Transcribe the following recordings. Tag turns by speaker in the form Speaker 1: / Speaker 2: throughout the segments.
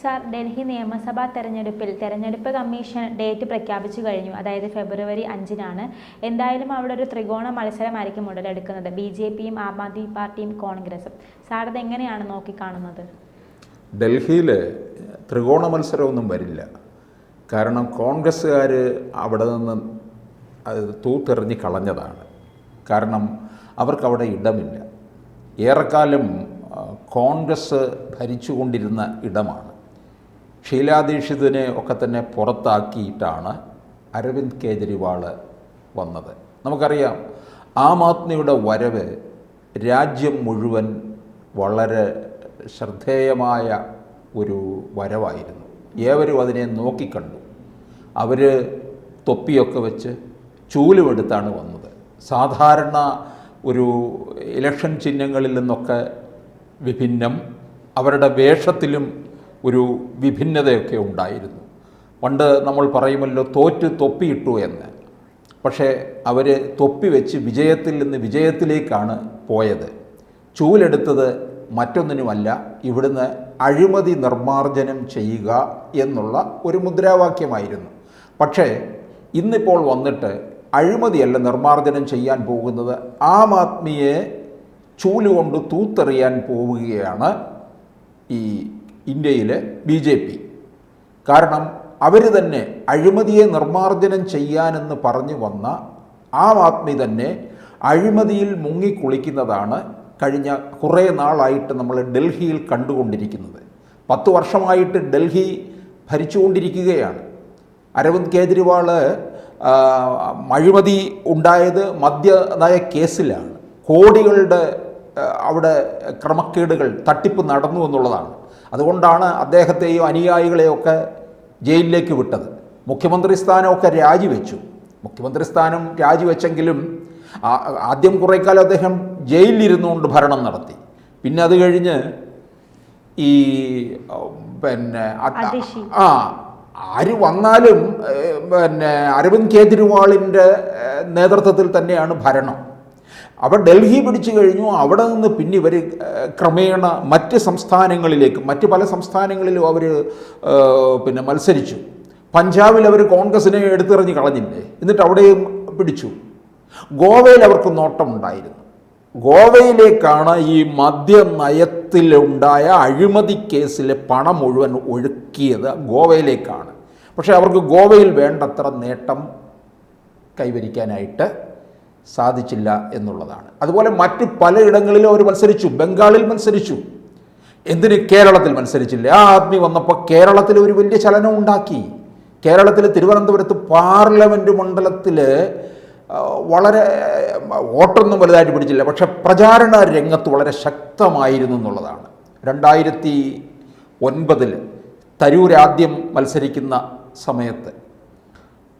Speaker 1: Sir Delhi നിയമസഭാ തെരഞ്ഞെടുപ്പിൽ തെരഞ്ഞെടുപ്പ് കമ്മീഷൻ ഡേറ്റ് പ്രഖ്യാപിച്ചു കഴിഞ്ഞു. അതായത് ഫെബ്രുവരി അഞ്ചിനാണ്. എന്തായാലും അവിടെ ഒരു ത്രികോണ മത്സരമായിരിക്കും ഉടലെടുക്കുന്നത്. ബി ജെ പിയും ആം ആദ്മി പാർട്ടിയും കോൺഗ്രസും. സാർ അത് എങ്ങനെയാണ് നോക്കിക്കാണുന്നത്?
Speaker 2: ഡൽഹിയിൽ ത്രികോണ മത്സരമൊന്നും വരില്ല. കാരണം കോൺഗ്രസ്സുകാർ അവിടെ നിന്ന് തൂത്തെറിഞ്ഞ് കളഞ്ഞതാണ്. കാരണം അവർക്കവിടെ ഇടമില്ല. ഏറെക്കാലം കോൺഗ്രസ് ഭരിച്ചുകൊണ്ടിരുന്ന ഇടമാണ്. ഷീലാ ദീക്ഷിതിനെ ഒക്കെ തന്നെ പുറത്താക്കിയിട്ടാണ് അരവിന്ദ് കേജ്രിവാൾ വന്നത്. നമുക്കറിയാം ആം ആദ്മിയുടെ വരവ് രാജ്യം മുഴുവൻ വളരെ ശ്രദ്ധേയമായ ഒരു വരവായിരുന്നു. ഏവരും അതിനെ നോക്കിക്കണ്ടു. അവർ തൊപ്പിയൊക്കെ വെച്ച് ചൂലുമെടുത്താണ് വന്നത്. സാധാരണ ഒരു ഇലക്ഷൻ ചിഹ്നങ്ങളിൽ നിന്നൊക്കെ വിഭിന്നം അവരുടെ വേഷത്തിലും ഒരു വിഭിന്നതയൊക്കെ ഉണ്ടായിരുന്നു. പണ്ട് നമ്മൾ പറയുമല്ലോ തോറ്റ് തൊപ്പിയിട്ടു എന്ന്. പക്ഷേ അവർ തൊപ്പി വെച്ച് വിജയത്തിൽ നിന്ന് വിജയത്തിലേക്കാണ് പോയത്. ചൂലെടുത്തത് മറ്റൊന്നിനുമല്ല ഇവിടുന്ന് അഴിമതി നിർമ്മാർജനം ചെയ്യുക എന്നുള്ള ഒരു മുദ്രാവാക്യമായിരുന്നു. പക്ഷേ ഇന്നിപ്പോൾ വന്നിട്ട് അഴിമതിയല്ല നിർമ്മാർജനം ചെയ്യാൻ പോകുന്നത് ആം ആദ്മിയെ ചൂലുകൊണ്ട് തൂത്തെറിയാൻ പോവുകയാണ് ഈ ഇന്ത്യയിലെ ബി ജെ പി. കാരണം അവർ തന്നെ അഴിമതിയെ നിർമ്മാർജനം ചെയ്യാനെന്ന് പറഞ്ഞു വന്ന ആം ആദ്മി തന്നെ അഴിമതിയിൽ മുങ്ങിക്കുളിക്കുന്നതാണ് കഴിഞ്ഞ കുറേ നാളായിട്ട് നമ്മൾ ഡൽഹിയിൽ കണ്ടുകൊണ്ടിരിക്കുന്നത്. പത്ത് വർഷമായിട്ട് ഡൽഹി ഭരിച്ചുകൊണ്ടിരിക്കുകയാണ്. അരവിന്ദ് കേജ്രിവാൾ അഴിമതി ഉണ്ടായത് മദ്യനയ കേസിലാണ്. കോടികളുടെ അവിടെ ക്രമക്കേടുകൾ തട്ടിപ്പ് നടന്നു എന്നുള്ളതാണ്. അതുകൊണ്ടാണ് അദ്ദേഹത്തെയും അനുയായികളെയൊക്കെ ജയിലിലേക്ക് വിട്ടത്. മുഖ്യമന്ത്രി സ്ഥാനമൊക്കെ രാജിവെച്ചു. മുഖ്യമന്ത്രി സ്ഥാനം രാജിവെച്ചെങ്കിലും ആദ്യം കുറേക്കാലം കാലം അദ്ദേഹം ജയിലിലിരുന്നുകൊണ്ട് ഭരണം നടത്തി. പിന്നെ അത് കഴിഞ്ഞ് ഈ പിന്നെ ആ ആര് വന്നാലും പിന്നെ അരവിന്ദ് കെജ്രിവാളിന്റെ നേതൃത്വത്തിൽ തന്നെയാണ് ഭരണം. അവർ ഡൽഹി പിടിച്ചു കഴിഞ്ഞു. അവിടെ നിന്ന് പിന്നെ ഇവർ ക്രമേണ മറ്റ് സംസ്ഥാനങ്ങളിലേക്ക് മറ്റ് പല സംസ്ഥാനങ്ങളിലും അവർ പിന്നെ മത്സരിച്ചു. പഞ്ചാബിൽ അവർ കോൺഗ്രസിനെ എടുത്തെറിഞ്ഞ് കളഞ്ഞില്ലേ? എന്നിട്ട് അവിടെയും പിടിച്ചു. ഗോവയിൽ അവർക്ക് നോട്ടമുണ്ടായിരുന്നു ഗോവയിലേക്കാണ് ഈ മദ്യനയത്തിലുണ്ടായ അഴിമതി കേസിലെ പണം മുഴുവൻ ഒഴുക്കിയത് ഗോവയിലേക്കാണ്. പക്ഷേ അവർക്ക് ഗോവയിൽ വേണ്ടത്ര നേട്ടം കൈവരിക്കാനായിട്ട് സാധിച്ചില്ല എന്നുള്ളതാണ്. അതുപോലെ മറ്റ് പലയിടങ്ങളിലും അവർ മത്സരിച്ചു. ബംഗാളിൽ മത്സരിച്ചു. എന്തിന് കേരളത്തിൽ മത്സരിച്ചില്ല? ആ ആദ്മി വന്നപ്പോൾ കേരളത്തിൽ ഒരു വലിയ ചലനം ഉണ്ടാക്കി. കേരളത്തിൽ തിരുവനന്തപുരത്ത് പാർലമെന്റ് മണ്ഡലത്തിൽ വളരെ വോട്ടൊന്നും വലുതായിട്ട് പിടിച്ചില്ല. പക്ഷെ പ്രചാരണ രംഗത്ത് വളരെ ശക്തമായിരുന്നു എന്നുള്ളതാണ്. രണ്ടായിരത്തി ഒൻപതിൽ തരൂർ ആദ്യം മത്സരിക്കുന്ന സമയത്ത്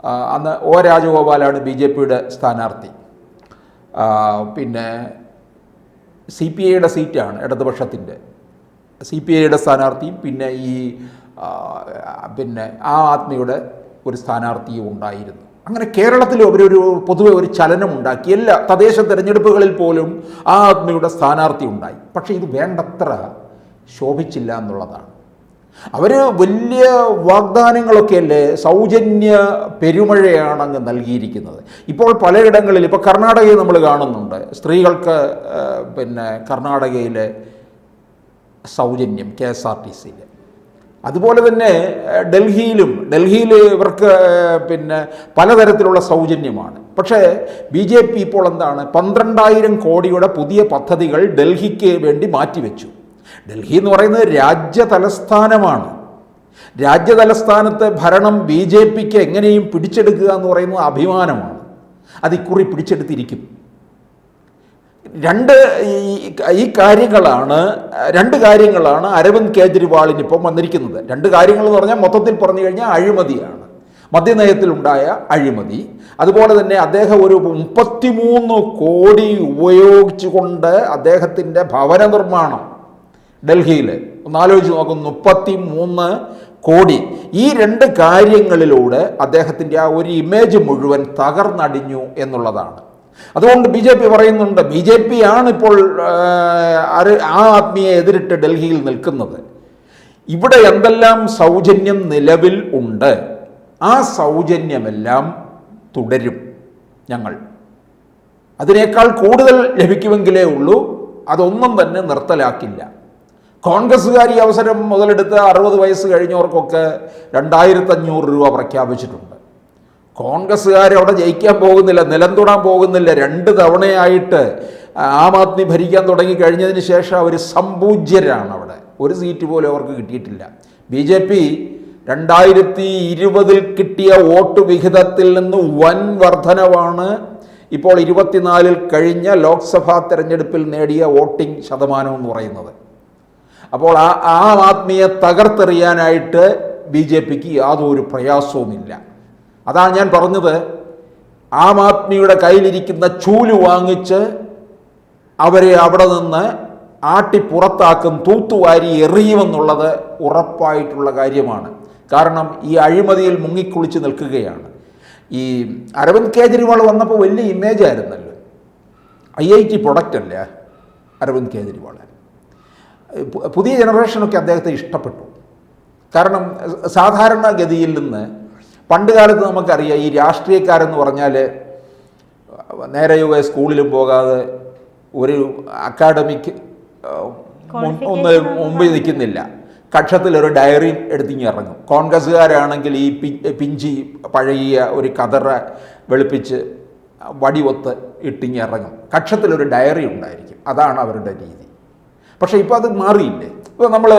Speaker 2: അന്ന് ഒ രാജഗോപാലാണ് ബി ജെ പിയുടെ സ്ഥാനാർത്ഥി. പിന്നെ സി പി ഐയുടെ സീറ്റാണ് ഇടതുപക്ഷത്തിന്റെ. സി പി ഐയുടെ സ്ഥാനാർത്ഥിയും പിന്നെ ഈ പിന്നെ ആ ആത്മയുടെ ഒരു സ്ഥാനാർത്ഥിയും ഉണ്ടായിരുന്നു. അങ്ങനെ കേരളത്തിൽ അവരൊരു പൊതുവെ ഒരു ചലനം ഉണ്ടാക്കി എല്ലാ തദ്ദേശ തിരഞ്ഞെടുപ്പുകളിൽ പോലും ആ ആത്മയുടെ സ്ഥാനാർത്ഥി ഉണ്ടായി. പക്ഷേ ഇത് വേണ്ടത്ര ശോഭിച്ചില്ല എന്നുള്ളതാണ്. അവർ വലിയ വാഗ്ദാനങ്ങളൊക്കെയല്ലേ സൗജന്യ പെരുമഴയാണ് അങ്ങ് നൽകിയിരിക്കുന്നത്. ഇപ്പോൾ പലയിടങ്ങളിൽ ഇപ്പോൾ കർണാടകയിൽ നമ്മൾ കാണുന്നുണ്ട്. സ്ത്രീകൾക്ക് പിന്നെ കർണാടകയിലെ സൗജന്യം കെ എസ് ആർ ടി സിയിൽ അതുപോലെ തന്നെ ഡൽഹിയിലും ഡൽഹിയിൽ ഇവർക്ക് പിന്നെ പലതരത്തിലുള്ള സൗജന്യമാണ്. പക്ഷേ ബി ജെ പി ഇപ്പോൾ എന്താണ്? പന്ത്രണ്ടായിരം കോടിയുടെ പുതിയ പദ്ധതികൾ ഡൽഹിക്ക് വേണ്ടി മാറ്റിവെച്ചു. ഡൽഹി എന്ന് പറയുന്നത് രാജ്യ തലസ്ഥാനമാണ് രാജ്യ തലസ്ഥാനത്തെ ഭരണം ബി ജെ പിക്ക് എങ്ങനെയും പിടിച്ചെടുക്കുക എന്ന് പറയുന്നത് അഭിമാനമാണ്. അത് ഇക്കുറി പിടിച്ചെടുത്തിരിക്കും. രണ്ട് ഈ- കാര്യങ്ങളാണ് രണ്ട് കാര്യങ്ങളാണ് അരവിന്ദ് കേജ്രിവാളിന് ഇപ്പം വന്നിരിക്കുന്നത്. രണ്ട് കാര്യങ്ങൾ എന്ന് പറഞ്ഞാൽ മൊത്തത്തിൽ പറഞ്ഞു കഴിഞ്ഞാൽ അഴിമതിയാണ്. മദ്യനയത്തിലുണ്ടായ അഴിമതി. അതുപോലെ തന്നെ അദ്ദേഹം ഒരു മുപ്പത്തിമൂന്ന് കോടി ഉപയോഗിച്ചുകൊണ്ട് അദ്ദേഹത്തിന്റെ ഭവന നിർമ്മാണം ഡൽഹിയിൽ ഒന്ന് ആലോചിച്ച് നോക്കും മുപ്പത്തി മൂന്ന് കോടി. ഈ രണ്ട് കാര്യങ്ങളിലൂടെ അദ്ദേഹത്തിന്റെ ആ ഒരു ഇമേജ് മുഴുവൻ തകർന്നടിഞ്ഞു എന്നുള്ളതാണ്. അതുകൊണ്ട് ബി ജെ പി പറയുന്നുണ്ട് ബി ജെ പി ആണ് ഇപ്പോൾ ആ ആത്മീയെ എതിരിട്ട് ഡൽഹിയിൽ നിൽക്കുന്നത്. ഇവിടെ എന്തെല്ലാം സൗജന്യം നിലവിൽ ഉണ്ട് ആ സൗജന്യമെല്ലാം തുടരും ഞങ്ങൾ. അതിനേക്കാൾ കൂടുതൽ ലഭിക്കുമെങ്കിലേ ഉള്ളൂ അതൊന്നും തന്നെ നിർത്തലാക്കില്ല. കോൺഗ്രസ്സുകാർ ഈ അവസരം മുതലെടുത്ത് അറുപത് വയസ്സ് കഴിഞ്ഞവർക്കൊക്കെ രണ്ടായിരത്തഞ്ഞൂറ് രൂപ പ്രഖ്യാപിച്ചിട്ടുണ്ട്. കോൺഗ്രസ്സുകാർ അവിടെ ജയിക്കാൻ പോകുന്നില്ല നിലം തൊടാൻ പോകുന്നില്ല. രണ്ട് തവണയായിട്ട് ആം ആദ്മി ഭരിക്കാൻ തുടങ്ങി കഴിഞ്ഞതിന് ശേഷം അവർ സമ്പൂജ്യരാണ് അവിടെ. ഒരു സീറ്റ് പോലും അവർക്ക് കിട്ടിയിട്ടില്ല. ബി ജെ പി രണ്ടായിരത്തി ഇരുപതിൽ കിട്ടിയ വോട്ട് വിഹിതത്തിൽ നിന്ന് വൻ വർധനവാണ്. ഇപ്പോൾ ഇരുപത്തിനാലിൽ കഴിഞ്ഞ ലോക്സഭാ തെരഞ്ഞെടുപ്പിൽ നേടിയ വോട്ടിംഗ് ശതമാനം എന്ന് പറയുന്നത്. അപ്പോൾ ആ ആ ആത്മീയ തകർത്തെറിയാനായിട്ട് ബി ജെ പിക്ക് യാതൊരു പ്രയാസവുമില്ല. അതാണ് ഞാൻ പറഞ്ഞത്. ആം ആദ്മിയുടെ കയ്യിലിരിക്കുന്ന ചൂൽ വാങ്ങിച്ച് അവരെ അവിടെ നിന്ന് ആട്ടി പുറത്താക്കും തൂത്തുവാരി എറിയുമെന്നുള്ളത് ഉറപ്പായിട്ടുള്ള കാര്യമാണ്. കാരണം ഈ അഴിമതിയിൽ മുങ്ങിക്കുളിച്ച് നിൽക്കുകയാണ്. ഈ അരവിന്ദ് കേജ്രിവാൾ വന്നപ്പോൾ വലിയ ഇമേജ് ആയിരുന്നല്ലോ. ഐ ഐ ടി പ്രൊഡക്റ്റ് അല്ലേ? അരവിന്ദ് കേജ്രിവാൾ. പുതിയ ജനറേഷനൊക്കെ അദ്ദേഹത്തെ ഇഷ്ടപ്പെട്ടു. കാരണം സാധാരണ ഗതിയിൽ നിന്ന് പണ്ടുകാലത്ത് നമുക്കറിയാം ഈ രാഷ്ട്രീയക്കാരെന്ന് പറഞ്ഞാൽ നേരെ സ്കൂളിലും പോകാതെ ഒരു അക്കാഡമിക് ഒന്ന് മുമ്പിൽ നിൽക്കുന്നില്ല. കക്ഷത്തിൽ ഒരു ഡയറിയും എടുത്തിങ്ങി ഇറങ്ങും. കോൺഗ്രസ്സുകാരാണെങ്കിൽ ഈ പിഞ്ചി പഴകിയ ഒരു കതറ വെളുപ്പിച്ച് വടിവൊത്ത് ഇട്ടിങ്ങി ഇറങ്ങും. കക്ഷത്തിലൊരു ഡയറി ഉണ്ടായിരിക്കും. അതാണ് അവരുടെ രീതി. പക്ഷേ ഇപ്പോൾ അത് മാറിയില്ലേ? ഇപ്പോൾ നമ്മൾ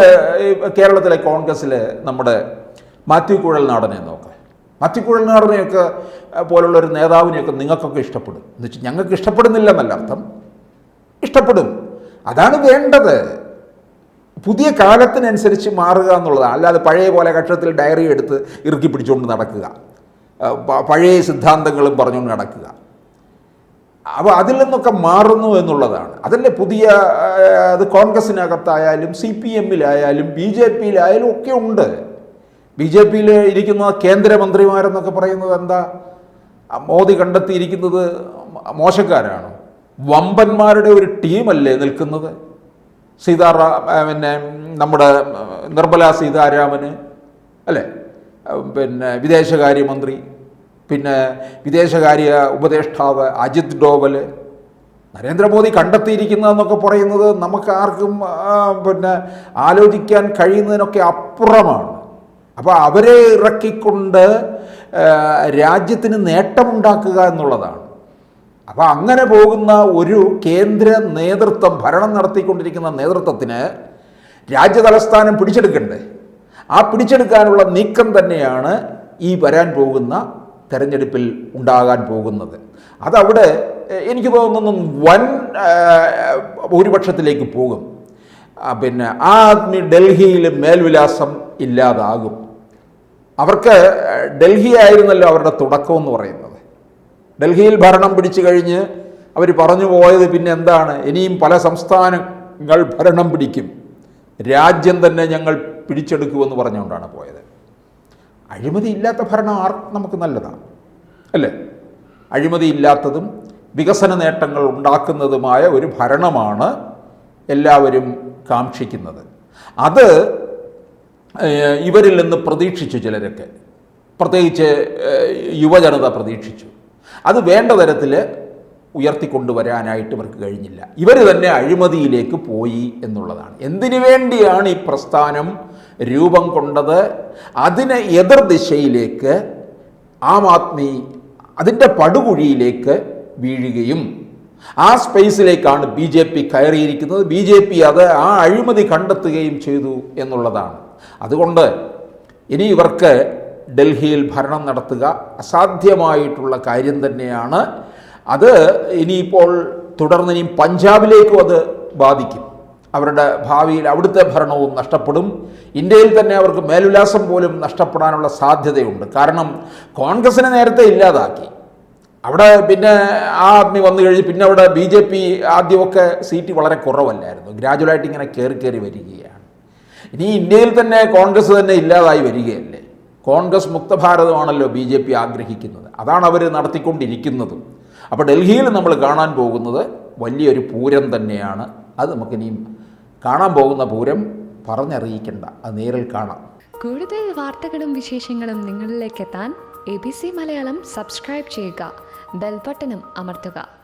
Speaker 2: കേരളത്തിലെ കോൺഗ്രസ്സിലെ നമ്മുടെ മാത്യു കുഴൽ നാടനെ നോക്കാം. മാത്യു കുഴൽ നാടനെയൊക്കെ പോലുള്ള ഒരു നേതാവിനെയൊക്കെ നിങ്ങൾക്കൊക്കെ ഇഷ്ടപ്പെടും. എന്ന് വെച്ചാൽ ഞങ്ങൾക്ക് ഇഷ്ടപ്പെടുന്നില്ല എന്നല്ല അർത്ഥം. ഇഷ്ടപ്പെടും. അതാണ് വേണ്ടത്. പുതിയ കാലത്തിനനുസരിച്ച് മാറുക എന്നുള്ളതാണ്. അല്ലാതെ പഴയ പോലെ കക്ഷത്തിൽ ഡയറി എടുത്ത് ഇറുക്കി പിടിച്ചുകൊണ്ട് നടക്കുക. പഴയ സിദ്ധാന്തങ്ങളും പറഞ്ഞുകൊണ്ട് നടക്കുക. അപ്പോൾ അതിൽ നിന്നൊക്കെ മാറുന്നു എന്നുള്ളതാണ്. അതല്ലേ പുതിയ അത് കോൺഗ്രസിനകത്തായാലും സി പി എമ്മിലായാലും ബി ജെ പിയിലായാലും ഒക്കെ ഉണ്ട്. ബി ജെ പിയിൽ ഇരിക്കുന്ന കേന്ദ്രമന്ത്രിമാരെന്നൊക്കെ പറയുന്നത് എന്താ? മോദി കണ്ടെത്തിയിരിക്കുന്നത് മോശക്കാരാണ്. വമ്പന്മാരുടെ ഒരു ടീമല്ലേ നിൽക്കുന്നത്? സീതാറാ പിന്നെ നമ്മുടെ നിർമ്മല സീതാരാമന് അല്ലേ? പിന്നെ വിദേശകാര്യമന്ത്രി പിന്നെ വിദേശകാര്യ ഉപദേഷ്ടാവ് അജിത് ഡോവൽ നരേന്ദ്രമോദി കണ്ടെത്തിയിരിക്കുന്നതെന്നൊക്കെ പറയുന്നത് നമുക്ക് ആർക്കും പിന്നെ ആലോചിക്കാൻ കഴിയുന്നതിനൊക്കെ അപ്പുറമാണ്. അപ്പോൾ അവരെ ഇറക്കിക്കൊണ്ട് രാജ്യത്തിന് നേട്ടമുണ്ടാക്കുക എന്നുള്ളതാണ്. അപ്പോൾ അങ്ങനെ പോകുന്ന ഒരു കേന്ദ്ര നേതൃത്വം ഭരണം നടത്തിക്കൊണ്ടിരിക്കുന്ന നേതൃത്വത്തിന് രാജ്യതലസ്ഥാനം പിടിച്ചെടുക്കണ്ടേ? ആ പിടിച്ചെടുക്കാനുള്ള നീക്കം തന്നെയാണ് ഈ വരാൻ പോകുന്ന തെരഞ്ഞെടുപ്പിൽ ഉണ്ടാകാൻ പോകുന്നത്. അതവിടെ എനിക്ക് തോന്നുന്നു വൻ ഭൂരിപക്ഷത്തിലേക്ക് പോകും. പിന്നെ ആ ആദ്മി ഡൽഹിയിൽ മേൽവിലാസം ഇല്ലാതാകും. അവർക്ക് ഡൽഹി ആയിരുന്നല്ലോ അവരുടെ തുടക്കം എന്ന് പറയുന്നത്. ഡൽഹിയിൽ ഭരണം പിടിച്ചു കഴിഞ്ഞ് അവർ പറഞ്ഞു പോയത് പിന്നെ എന്താണ്? ഇനിയും പല സംസ്ഥാനങ്ങൾ ഭരണം പിടിക്കും. രാജ്യം തന്നെ ഞങ്ങൾ പിടിച്ചെടുക്കുമെന്ന് പറഞ്ഞുകൊണ്ടാണ് പോയത്. അഴിമതി ഇല്ലാത്ത ഭരണം ആർ നമുക്ക് നല്ലതാണ്. അല്ലേ? അഴിമതിയില്ലാത്തതും വികസന നേട്ടങ്ങൾ ഉണ്ടാക്കുന്നതുമായ ഒരു ഭരണമാണ് എല്ലാവരും കാക്ഷിക്കുന്നത്. അത് ഇവരിൽ നിന്ന് പ്രതീക്ഷിച്ചു ചിലരൊക്കെ. പ്രത്യേകിച്ച് യുവജനത പ്രതീക്ഷിച്ചു. അത് വേണ്ട തരത്തിൽ ഉയർത്തിക്കൊണ്ടുവരാനായിട്ട് ഇവർക്ക് കഴിഞ്ഞില്ല. ഇവർ തന്നെ അഴിമതിയിലേക്ക് പോയി എന്നുള്ളതാണ്. എന്തിനു വേണ്ടിയാണ് ഈ പ്രസ്ഥാനം രൂപം കൊണ്ടത്? അതിനെ എതിർദിശയിലേക്ക് ആം ആദ്മി അതിന്റെ പടുകുഴിയിലേക്ക് വീഴുകയും ആ സ്പേസിലേക്കാണ് ബി ജെ പി കയറിയിരിക്കുന്നത്. ബി ജെ പി അത് ആ അഴിമതി കണ്ടെത്തുകയും ചെയ്തു എന്നുള്ളതാണ്. അതുകൊണ്ട് ഇനി ഇവർക്ക് ഡൽഹിയിൽ ഭരണം നടത്തുക അസാധ്യമായിട്ടുള്ള കാര്യം തന്നെയാണ്. അത് ഇനിയിപ്പോൾ തുടർന്ന് ഇനിയും പഞ്ചാബിലേക്കും അത് ബാധിക്കും. അവരുടെ ഭാവിയിൽ അവിടുത്തെ ഭരണവും നഷ്ടപ്പെടും. ഇന്ത്യയിൽ തന്നെ അവർക്ക് മേലുല്ലാസം പോലും നഷ്ടപ്പെടാനുള്ള സാധ്യതയുണ്ട്. കാരണം കോൺഗ്രസിനെ നേരത്തെ ഇല്ലാതാക്കി. അവിടെ പിന്നെ ആ ആദ്മി വന്നു കഴിഞ്ഞ് പിന്നെ അവിടെ ബി ജെ പി ആദ്യമൊക്കെ സീറ്റ് വളരെ കുറവല്ലായിരുന്നു. ഗ്രാജുവലായിട്ട് ഇങ്ങനെ കയറി കയറി വരികയാണ്. ഇനി ഇന്ത്യയിൽ തന്നെ കോൺഗ്രസ് തന്നെ ഇല്ലാതായി വരികയല്ലേ? കോൺഗ്രസ് മുക്തഭാരതമാണല്ലോ ബി ജെ പി ആഗ്രഹിക്കുന്നത്. അതാണ് അവർ നടത്തിക്കൊണ്ടിരിക്കുന്നത്. അപ്പോൾ ഡൽഹിയിൽ നമ്മൾ കാണാൻ പോകുന്നത് വലിയൊരു പൂരം തന്നെയാണ്. അത് നമുക്കിനിയും കാണാൻ പോകുന്ന പൂരം പറഞ്ഞറിയിക്കേണ്ട. അത് നേരിൽ കാണാം.
Speaker 3: കൂടുതൽ വാർത്തകളും വിശേഷങ്ങളും നിങ്ങളിലേക്ക് എത്താൻ A B C Malayalam subscribe ചെയ്യുക. ബെൽബട്ടനും അമർത്തുക.